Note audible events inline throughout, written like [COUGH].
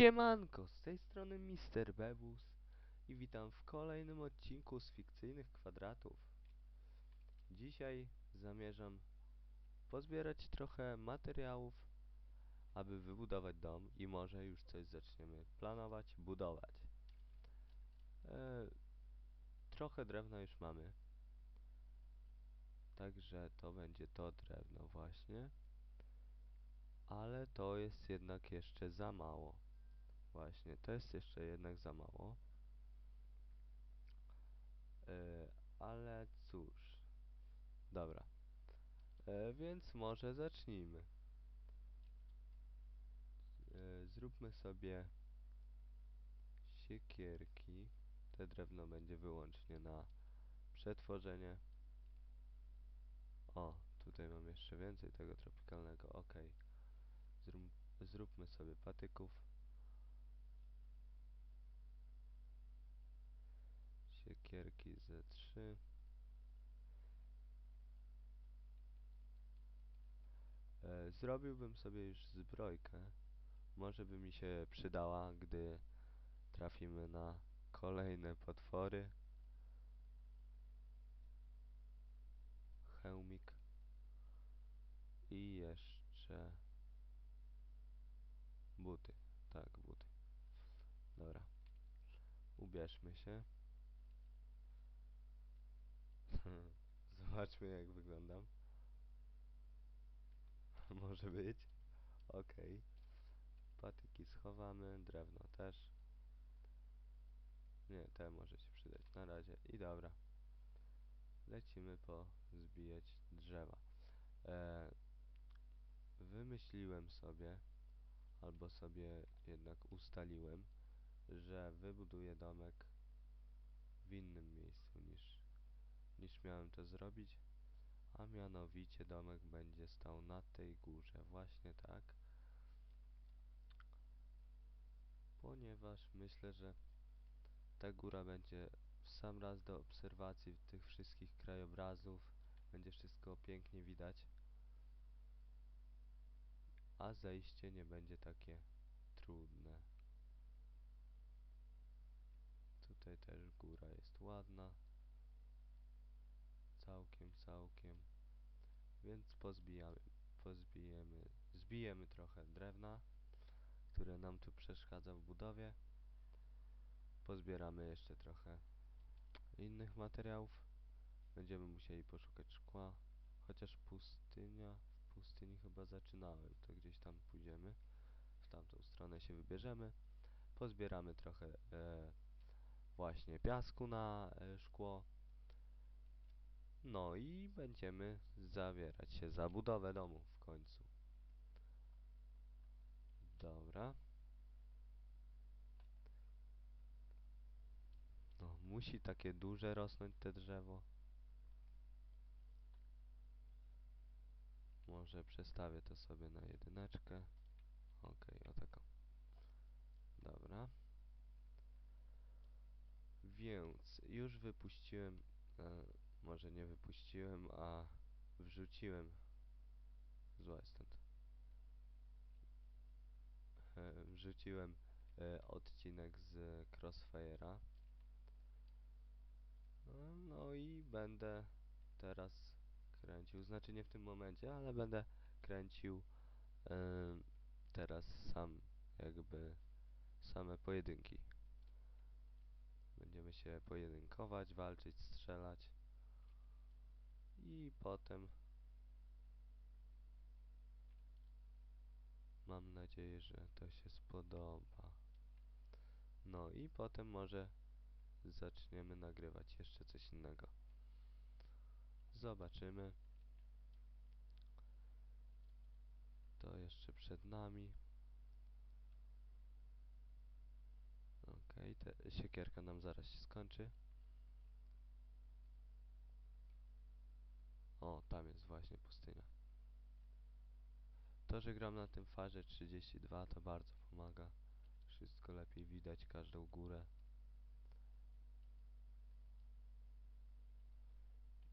Siemanko, z tej strony Mister Bebus i witam w kolejnym odcinku z fikcyjnych kwadratów. Dzisiaj zamierzam pozbierać trochę materiałów, aby wybudować dom i może już coś zaczniemy planować, budować. E, trochę drewna już mamy, także to będzie to drewno właśnie, ale to jest jednak jeszcze za mało. Właśnie, to jest jeszcze jednak za mało. E, ale cóż. Dobra. E, więc może zacznijmy. E, zróbmy sobie siekierki. Te drewno będzie wyłącznie na przetworzenie. O, tutaj mam jeszcze więcej tego tropikalnego. Ok. Zrób, zróbmy sobie patyków. Siekierki ze 3. E, zrobiłbym sobie już zbrojkę. Może by mi się przydała, gdy trafimy na kolejne potwory. Hełmik. I jeszcze buty. Tak, buty. Dobra. Ubierzmy się. Zobaczmy jak wyglądam. [LAUGHS] Może być. Okej. Patyki schowamy, drewno też. Nie, te może się przydać na razie. I dobra. Lecimy po zbijać drzewa. E, wymyśliłem sobie, albo sobie jednak ustaliłem, że wybuduję domek w innym miejscu niż niż miałem to zrobić, a mianowicie domek będzie stał na tej górze, właśnie tak. Ponieważ myślę, że ta góra będzie w sam raz do obserwacji tych wszystkich krajobrazów, będzie wszystko pięknie widać, a zejście nie będzie takie trudne. Tutaj też góra jest ładna całkiem, całkiem. Więc pozbijamy, pozbijemy, zbijemy trochę drewna, które nam tu przeszkadza w budowie. Pozbieramy jeszcze trochę innych materiałów. Będziemy musieli poszukać szkła, chociaż pustynia, w pustyni chyba zaczynałem, to gdzieś tam pójdziemy. W tamtą stronę się wybierzemy. Pozbieramy trochę e, właśnie piasku na e, szkło. No i będziemy zabierać się za budowę domu w końcu. Dobra. No, musi takie duże rosnąć te drzewo. Może przestawię to sobie na jedyneczkę. Okej, okay, o taką. Dobra. Więc już wypuściłem e, może nie wypuściłem, a wrzuciłem. Zła stąd. E, wrzuciłem e, odcinek z Crossfire'a. No, no i będę teraz kręcił, znaczy nie w tym momencie, ale będę kręcił e, teraz sam jakby same pojedynki. Będziemy się pojedynkować, walczyć, strzelać i potem mam nadzieję, że to się spodoba. No i potem może zaczniemy nagrywać jeszcze coś innego. Zobaczymy. To jeszcze przed nami. Okej, okay, siekierka nam zaraz się skończy. O, tam jest właśnie pustynia. To, że gram na tym farze 32 to bardzo pomaga. Wszystko lepiej widać, każdą górę.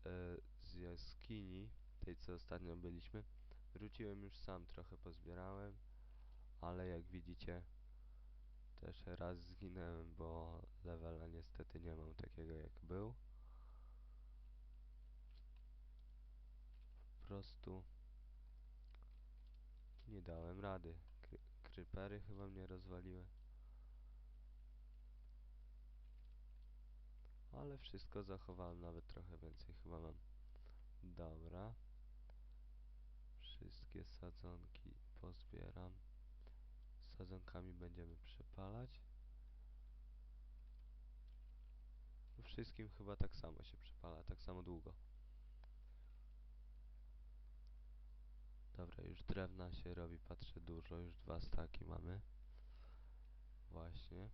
E, z jaskini, tej co ostatnio byliśmy, wróciłem już sam, trochę pozbierałem, ale jak widzicie, Też raz zginęłem, bo levela niestety nie mam takiego jak był. Prostu nie dałem rady. Kry krypery chyba mnie rozwaliły. Ale wszystko zachowałem, nawet trochę więcej chyba mam. Dobra. Wszystkie sadzonki pozbieram. Sadzonkami będziemy przepalać. Wszystkim chyba tak samo się przepala, tak samo długo. Dobra, już drewna się robi, patrzę dużo, już dwa staki mamy. Właśnie.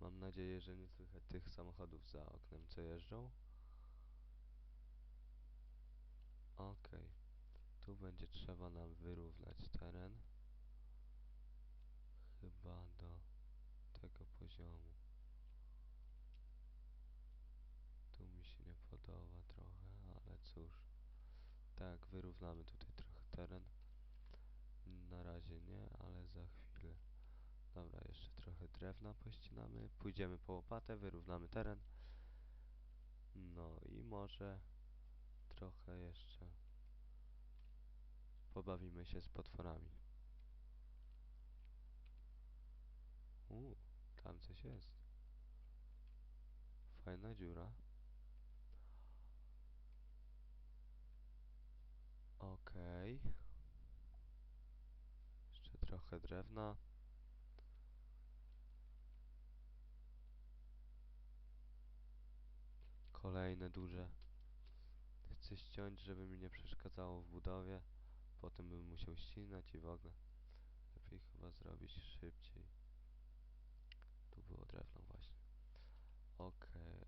Mam nadzieję, że nie słychać tych samochodów za oknem, co jeżdżą. Okej. Tu będzie trzeba nam wyrównać teren. Chyba do tego poziomu. Tu mi się nie podoba trochę, ale cóż. Tak, wyrównamy trochę teren. Na razie nie, ale za chwilę. Dobra, jeszcze trochę drewna pościnamy. Pójdziemy po łopatę, wyrównamy teren. No i może trochę jeszcze pobawimy się z potworami. Uuu, tam coś jest. Fajna dziura. Okej. Jeszcze trochę drewna. Kolejne duże. Chcę ściąć, żeby mi nie przeszkadzało w budowie. Potem bym musiał ścinać i w ogóle. Lepiej chyba zrobić szybciej. Tu było drewno właśnie. Okej.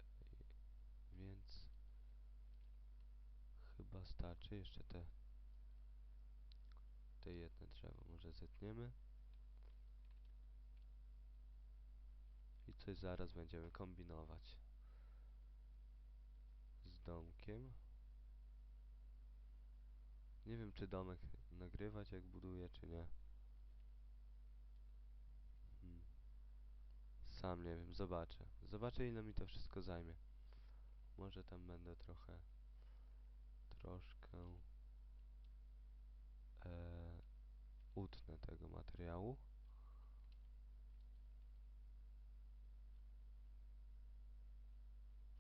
Więc chyba starczy jeszcze te te jedne drzewo może zetniemy. I coś zaraz będziemy kombinować z domkiem. Nie wiem, czy domek nagrywać jak buduję, czy nie. Hmm. Sam nie wiem, zobaczę. Zobaczę ile mi to wszystko zajmie. Może tam będę trochę troszkę e, utnę tego materiału.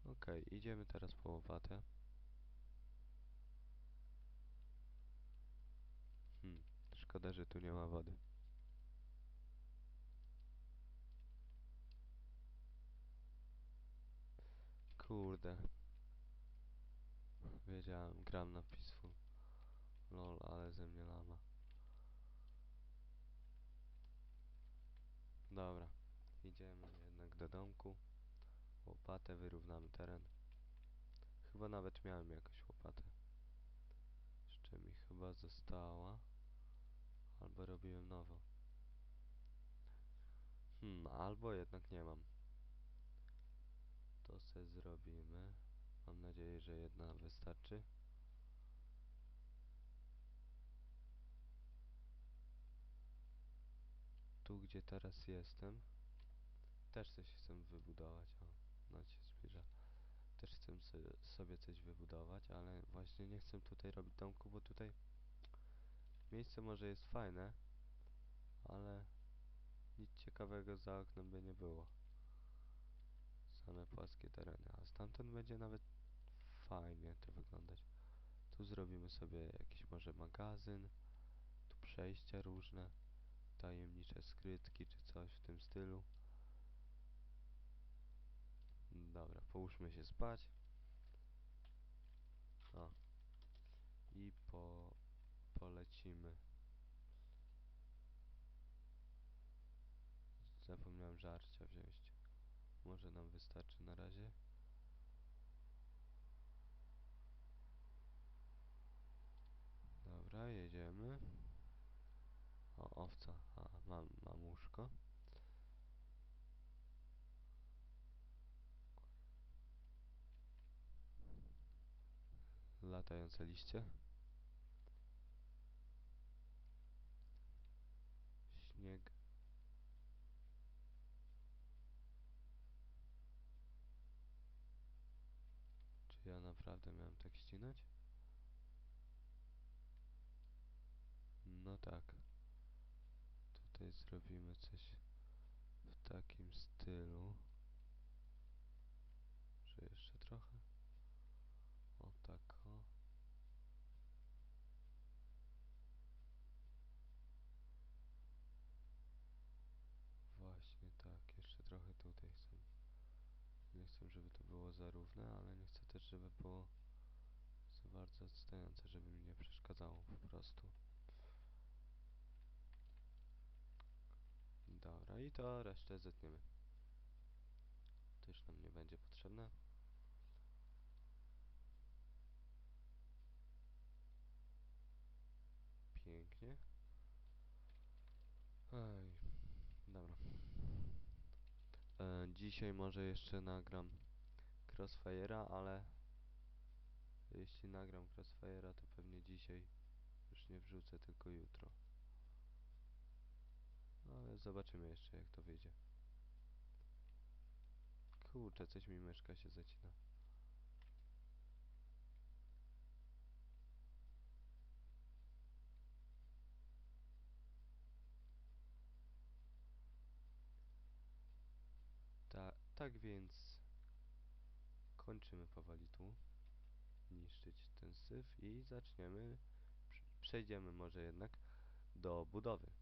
Okay, idziemy teraz po łopatę. Hmm, szkoda, że tu nie ma wody. Kurde. Wiedziałem, gram na Peaceful. Lol, ale ze mnie lama. Dobra, idziemy jednak do domku. Łopatę, wyrównamy teren. Chyba nawet miałem jakąś łopatę. Jeszcze mi chyba została. Albo robiłem nowo. Hmm, albo jednak nie mam. To se zrobimy. Mam nadzieję, że jedna wystarczy. Tu, gdzie teraz jestem, też coś chcę wybudować. O, noc się zbliża. Też chcę sobie coś wybudować, ale właśnie nie chcę tutaj robić domku, bo tutaj miejsce może jest fajne, ale nic ciekawego za oknem by nie było. Same płaskie tereny, a stamtąd będzie nawet fajnie to wyglądać. Tu zrobimy sobie jakiś może magazyn, tu przejścia różne, tajemnicze skrytki czy coś w tym stylu. Dobra, połóżmy się spać. O. I po... polecimy. Zapomniałem żarcia wziąć. Może nam wystarczy na razie. Dobra, jedziemy. O, owca mam, mam łóżko. Latające liście. Śnieg. Czy ja naprawdę miałem tak ścinać? No tak. Tutaj zrobimy coś w takim stylu. Że jeszcze trochę. O tak o. Właśnie tak, jeszcze trochę tutaj chcę. Nie chcę, żeby to było za równe, ale nie chcę też, żeby było za bardzo odstające, żeby mi nie przeszkadzało po prostu. Dobra, i to resztę zetniemy. To już nam nie będzie potrzebne. Pięknie. Ej, dobra. E, dzisiaj może jeszcze nagram Crossfire'a, ale jeśli nagram Crossfire'a, to pewnie dzisiaj już nie wrzucę, tylko jutro. No, ale zobaczymy jeszcze jak to wyjdzie. Kurczę, coś mi myszka się zacina. Ta, tak więc kończymy powoli tu niszczyć ten syf i zaczniemy, prze- przejdziemy może jednak do budowy.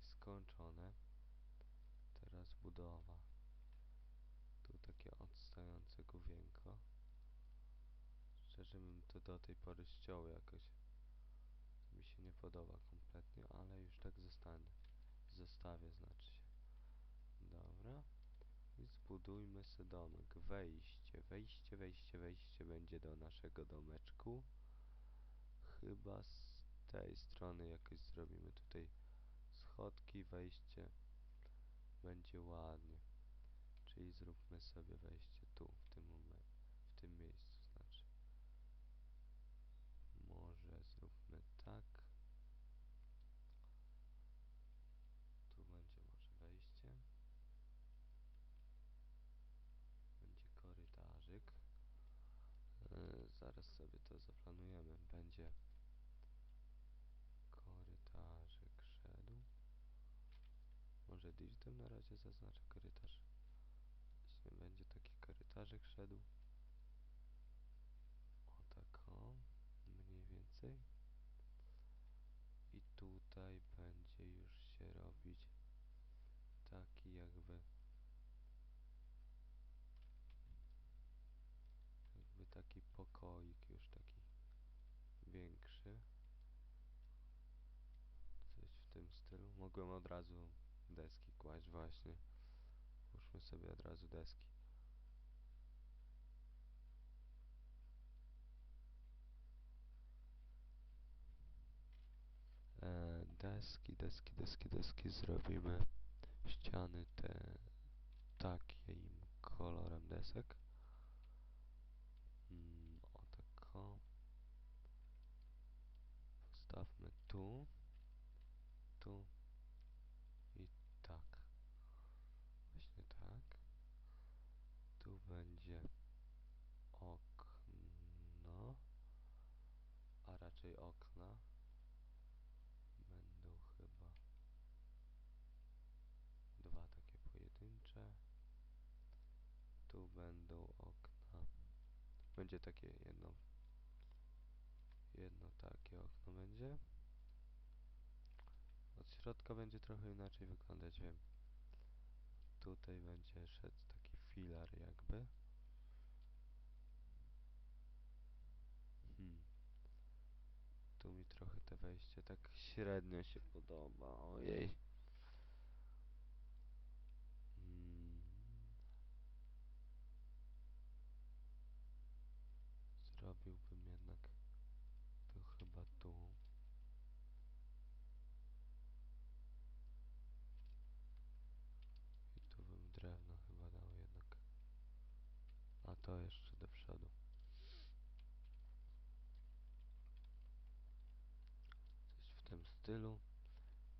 Skończone. Teraz budowa. Tu takie odstające główienko. Szczerze bym to do tej pory ściął jakoś. Mi się nie podoba kompletnie, ale już tak zostanę. Zostawię znaczy się. Dobra. I zbudujmy sobie domek. Wejście, wejście, wejście, wejście będzie do naszego domeczku. Chyba z tej strony jakoś zrobimy tutaj schodki, wejście. Będzie ładnie. Czyli zróbmy sobie wejście tu, w tym w tym miejscu, znaczy. Może zróbmy tak. Tu będzie może wejście. Będzie korytarzyk. Yy, zaraz sobie to zaplanujemy. Będzie korytarzyk szedł. Może dirtem na razie zaznaczę korytarz. Właśnie będzie taki korytarzyk szedł. O tak o. Mniej więcej. I tutaj będzie już się robić taki jakby jakby taki pokoik już taki większy coś w tym stylu mogłem od razu deski kłaść właśnie. Puszmy sobie od razu deski. E, deski, deski, deski, deski zrobimy. Ściany te takim kolorem desek. Mm, o tak o. Postawmy tu i tak. Właśnie tak. Tu będzie okno, a raczej okna. Będą chyba dwa takie pojedyncze. Tu będą okna. Będzie takie jedno jedno takie okno będzie. Od środka będzie trochę inaczej wyglądać, wiem. Tutaj będzie szedł taki filar jakby. Hmm. Tu mi trochę te wejście tak średnio się podoba, ojej. stylu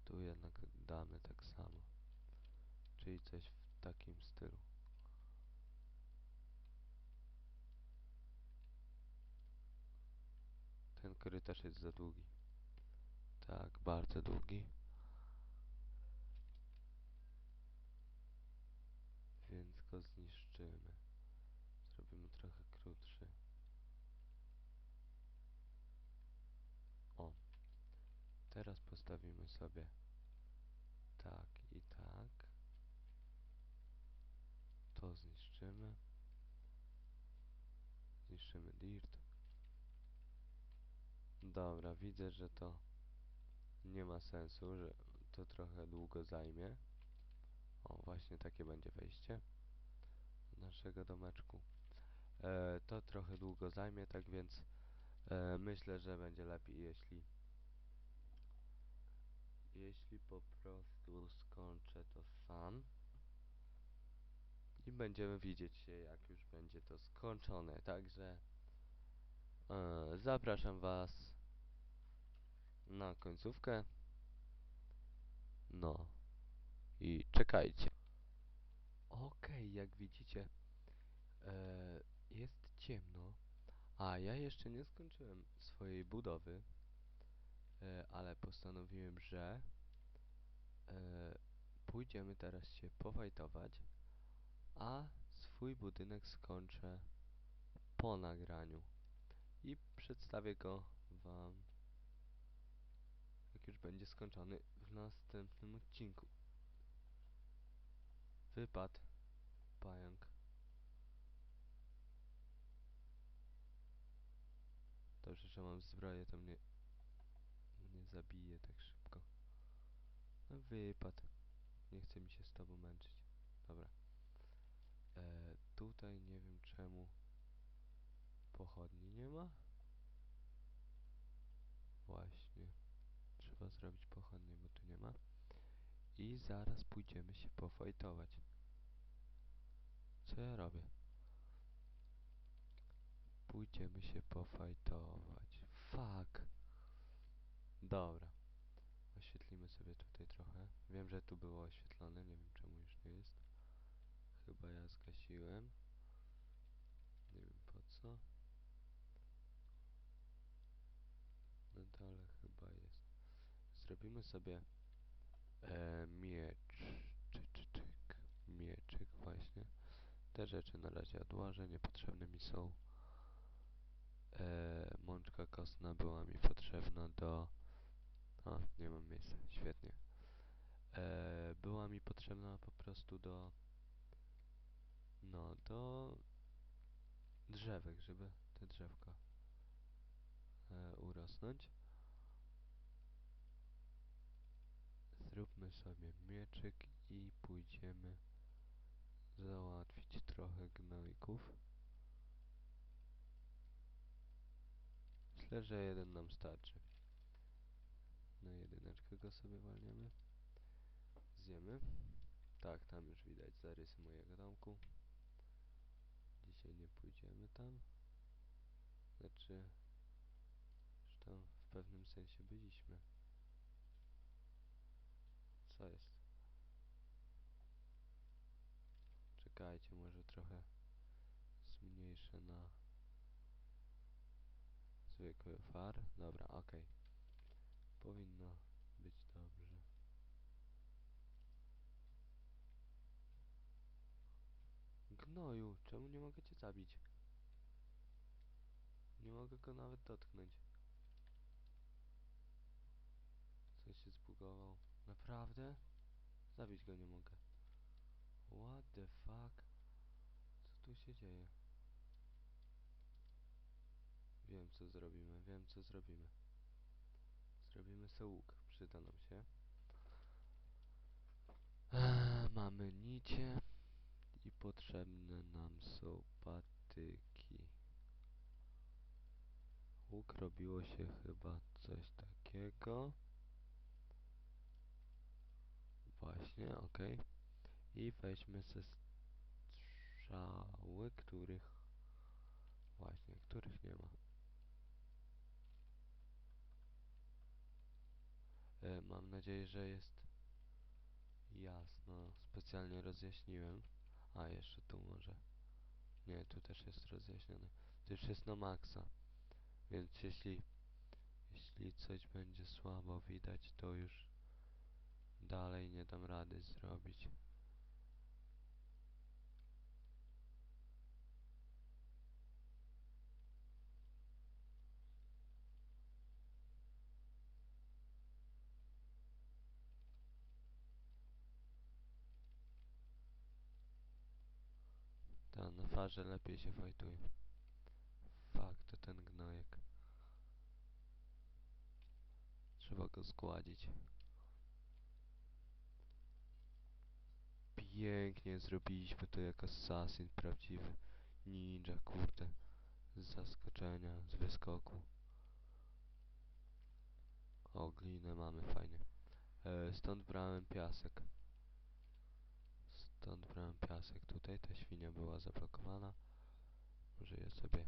tu jednak damy tak samo. Czyli coś w takim stylu. Ten korytarz jest za długi. Tak, bardzo długi. Więc go zniszczę. Teraz postawimy sobie tak i tak. To zniszczymy. Zniszczymy dirt. Dobra, widzę, że to nie ma sensu, że to trochę długo zajmie. O, właśnie takie będzie wejście naszego domeczku. E, to trochę długo zajmie, tak więc e, myślę, że będzie lepiej, jeśli jeśli po prostu skończę to sam i będziemy widzieć się, jak już będzie to skończone. Także e, zapraszam Was na końcówkę. No i czekajcie. Okej, jak widzicie, e, jest ciemno, a ja jeszcze nie skończyłem swojej budowy, ale postanowiłem, że e, pójdziemy teraz się pofajtować, a swój budynek skończę po nagraniu i przedstawię go Wam, jak już będzie skończony w następnym odcinku. Wypad, pająk. Dobrze, że mam zbroję, to mnie nie zabije tak szybko. No wypad. Nie chce mi się z tobą męczyć. Dobra. E, tutaj nie wiem czemu pochodni nie ma. Właśnie. Trzeba zrobić pochodnie, bo tu nie ma. I zaraz pójdziemy się pofajtować. Co ja robię? Pójdziemy się pofajtować. Fuck. Dobra. Oświetlimy sobie tutaj trochę. Wiem, że tu było oświetlone, nie wiem czemu już nie jest. Chyba ja zgasiłem. Nie wiem po co. Na dole chyba jest. Zrobimy sobie e, miecz. Czy, czy, czyk. Mieczyk właśnie. Te rzeczy na razie odłożę, niepotrzebne mi są. E, mączka kostna była mi potrzebna do... A, nie mam miejsca, świetnie. E, była mi potrzebna po prostu do... No, do drzewek, żeby te drzewka e, urosnąć. Zróbmy sobie mieczyk i pójdziemy załatwić trochę gnojków. Myślę, że jeden nam starczy. Na jedyneczkę go sobie walniemy. Zjemy. Tak, tam już widać zarysy mojego domku. Dzisiaj nie pójdziemy tam. Znaczy, już tam w pewnym sensie byliśmy. Co jest? Czekajcie, może trochę zmniejszę na zwykły far. Dobra, okej. Powinno być dobrze. Gnoju, czemu nie mogę cię zabić? Nie mogę go nawet dotknąć. Coś się zbugował. Naprawdę? Zabić go nie mogę. What the fuck? Co tu się dzieje? Wiem co zrobimy, wiem co zrobimy. Zrobimy sobie łuk, przyda nam się. Eee, mamy nicie i potrzebne nam są patyki. Łuk robiło się chyba coś takiego. Właśnie, okej. I weźmy ze strzały, których... Właśnie, których nie ma. E, mam nadzieję, że jest jasno. Specjalnie rozjaśniłem. A, jeszcze tu może. Nie, tu też jest rozjaśnione. To już jest na maksa. Więc jeśli Jeśli coś będzie słabo widać, to już dalej nie dam rady zrobić. Farze lepiej się fajtuje. Fakt, to ten gnojek. Trzeba go zgładzić. Pięknie zrobiliśmy to jak assassin prawdziwy. Ninja, kurde. Z zaskoczenia, z wyskoku. O, glinę mamy, fajnie. E, stąd brałem piasek. Stąd brałem piasek. Tutaj ta świnia była zablokowana. Może je sobie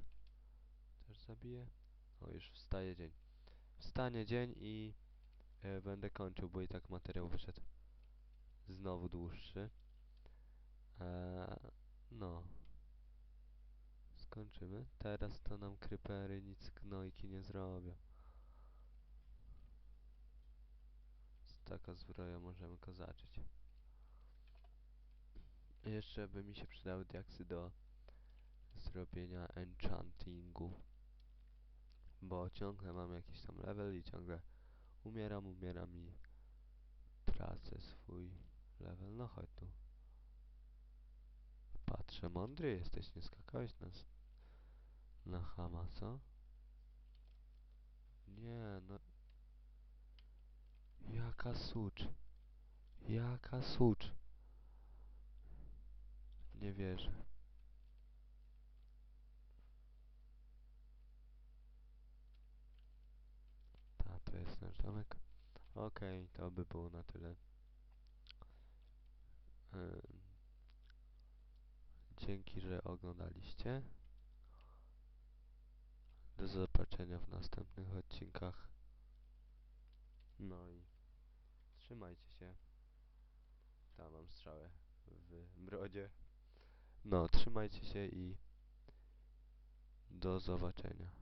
też zabiję. O, już wstaje dzień. Wstanie dzień i e, będę kończył, bo i tak materiał wyszedł znowu dłuższy. Eee, no. Skończymy. Teraz to nam krypery nic gnojki nie zrobią. Z taka zbroja możemy kozaczyć. Jeszcze by mi się przydały diaksy do zrobienia enchantingu. Bo ciągle mam jakiś tam level i ciągle umieram, umieram i tracę swój level. No chodź tu. Patrzę, mądry jesteś, nie skakałeś nas na chama, co? Nie, no. Jaka sucz. Jaka sucz. Nie wierzę. Ta, to jest nasz domek. Okej, to by było na tyle. Dzięki, że oglądaliście. Do zobaczenia w następnych odcinkach. No i trzymajcie się. Tam mam strzałę w brodzie. No, trzymajcie się i do zobaczenia.